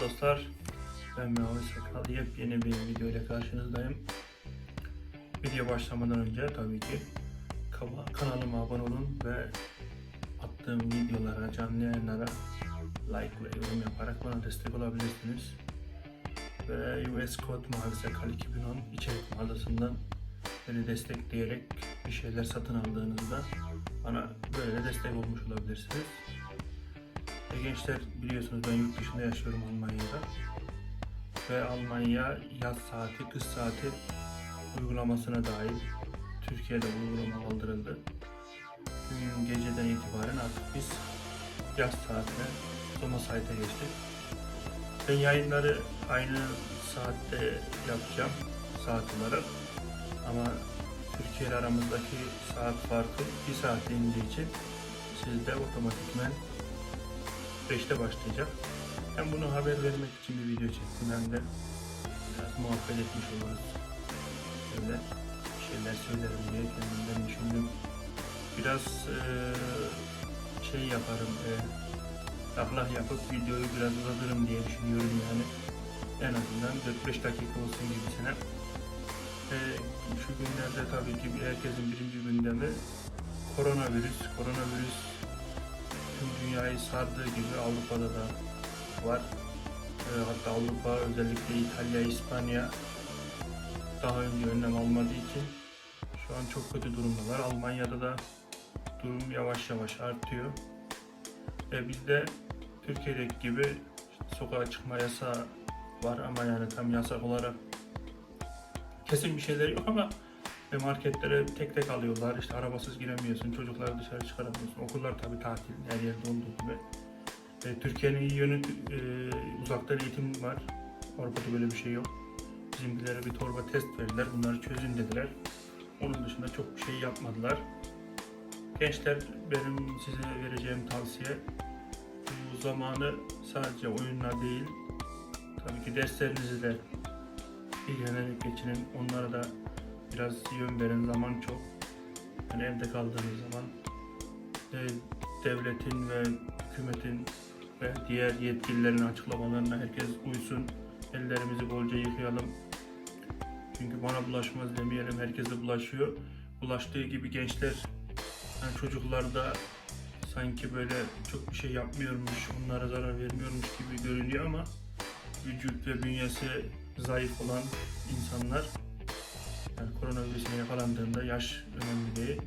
dostlar. Ben Mavi Sakal. Yepyeni bir video ile karşınızdayım. Video başlamadan önce tabii ki kanalıma abone olun ve attığım videolara, canlı yayınlara like ve yorum yaparak bana destek olabilirsiniz. Ve US Code Mavi Sakal 2010 içerik mağazasından beni destekleyerek bir şeyler satın aldığınızda bana böyle destek olmuş olabilirsiniz. E, gençler biliyorsunuz ben yurt dışında yaşıyorum Almanya'da. Ve Almanya yaz saati, kış saati uygulamasına dahil Türkiye'de uygulama kaldırıldı. Bugün geceden itibaren artık biz yaz saatine Soma site'e geçtik. Ben yayınları aynı saatte yapacağım saat olarak. Ama Türkiye ile aramızdaki saat farkı bir saat indiği için sizde otomatikmen 5'te başlayacak. Hem bunu haber vermek için bir video çektim hem de biraz muhabbet etmiş oluruz. Öyle bir şeyler söylerim diye kendimden düşündüm. Biraz eee, şey yaparım, eee laflah yapıp videoyu biraz uzatırım diye düşünüyorum yani. En azından 4-5 dakika olsun gibisine. Eee şu günlerde tabii ki herkesin birinci gündemi koronavirüs. Koronavirüs tüm dünyayı sardığı gibi Avrupa'da da var. Ee, hatta Avrupa özellikle İtalya, İspanya daha önce önlem almadığı için şu an çok kötü durumdalar. Almanya'da da durum yavaş yavaş artıyor. Ve bizde Türkiye'deki gibi sokağa çıkma yasağı var ama yani tam yasak olarak kesin bir şeyler yok ama ve marketlere tek tek alıyorlar. İşte arabasız giremiyorsun, çocukları dışarı çıkaramıyorsun. Okullar tabii tatil, her yerde olduğu gibi. E, Türkiye'nin iyi yönü e, uzaktan eğitim var. Avrupa'da böyle bir şey yok. Bizimkilere bir torba test verdiler. Bunları çözün dediler. Onun dışında çok bir şey yapmadılar. Gençler benim size vereceğim tavsiye bu zamanı sadece oyunla değil tabii ki derslerinizi de ilgilenerek geçinin. Onlara da biraz yön verin. Zaman çok. Yani evde kaldığınız zaman e, devletin ve hükümetin ve diğer yetkililerin açıklamalarına herkes uysun. Ellerimizi bolca yıkayalım. Çünkü bana bulaşmaz demeyelim. Herkese bulaşıyor. Bulaştığı gibi gençler, yani çocuklar da sanki böyle çok bir şey yapmıyormuş, onlara zarar vermiyormuş gibi görünüyor ama vücut ve bünyesi zayıf olan insanlar yani koronavirüsüne yakalandığında yaş önemli değil.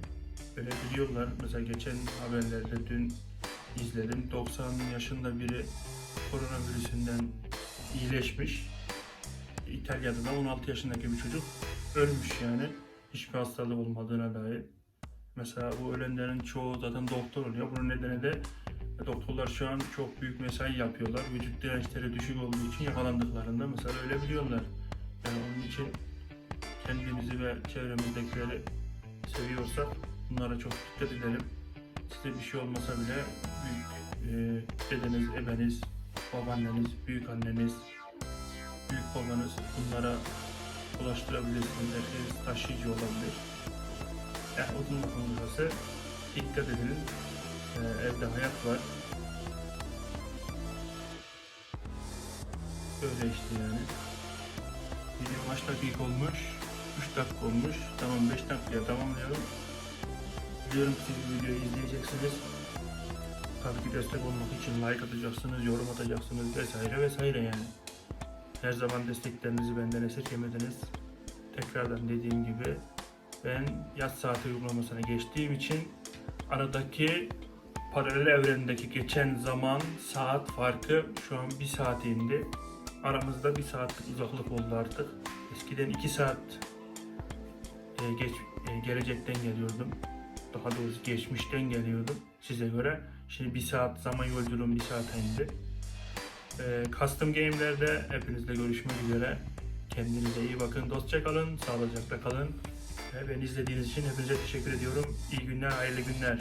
Böyle biliyorlar. Mesela geçen haberlerde dün izledim. 90 yaşında biri koronavirüsünden iyileşmiş. İtalya'da da 16 yaşındaki bir çocuk ölmüş yani. Hiçbir hastalığı olmadığına dair. Mesela bu ölenlerin çoğu zaten doktor oluyor. Bunun nedeni de doktorlar şu an çok büyük mesai yapıyorlar. Vücut dirençleri düşük olduğu için yakalandıklarında mesela öyle biliyorlar. Yani onun için kendimizi ve çevremizdekileri seviyorsak bunlara çok dikkat edelim. Size bir şey olmasa bile büyük e, dedeniz, ebeniz, babaanneniz, büyük anneniz, büyük babanız bunlara ulaştırabilirsiniz. Herkes taşıyıcı olabilir. Yani uzun konuşması dikkat edin. E, evde hayat var. Böyle işte yani. Video kaç dakika olmuş? 3 dakika olmuş. Tamam 5 dakikaya tamamlayalım. Biliyorum siz bu videoyu izleyeceksiniz. Tabii ki destek olmak için like atacaksınız, yorum atacaksınız vesaire vesaire yani. Her zaman desteklerinizi benden esirgemediniz. Tekrardan dediğim gibi ben yaz saati uygulamasına geçtiğim için aradaki paralel evrendeki geçen zaman saat farkı şu an bir saate indi. Aramızda bir saatlik uzaklık oldu artık. Eskiden iki saat e, geç, e, gelecekten geliyordum. Daha doğrusu geçmişten geliyordum size göre. Şimdi bir saat zaman yolculuğum bir saate indi. E, custom Game'lerde hepinizle görüşmek üzere. Kendinize iyi bakın, dostça kalın, sağlıcakla kalın. Ve beni izlediğiniz için hepinize teşekkür ediyorum. İyi günler, hayırlı günler.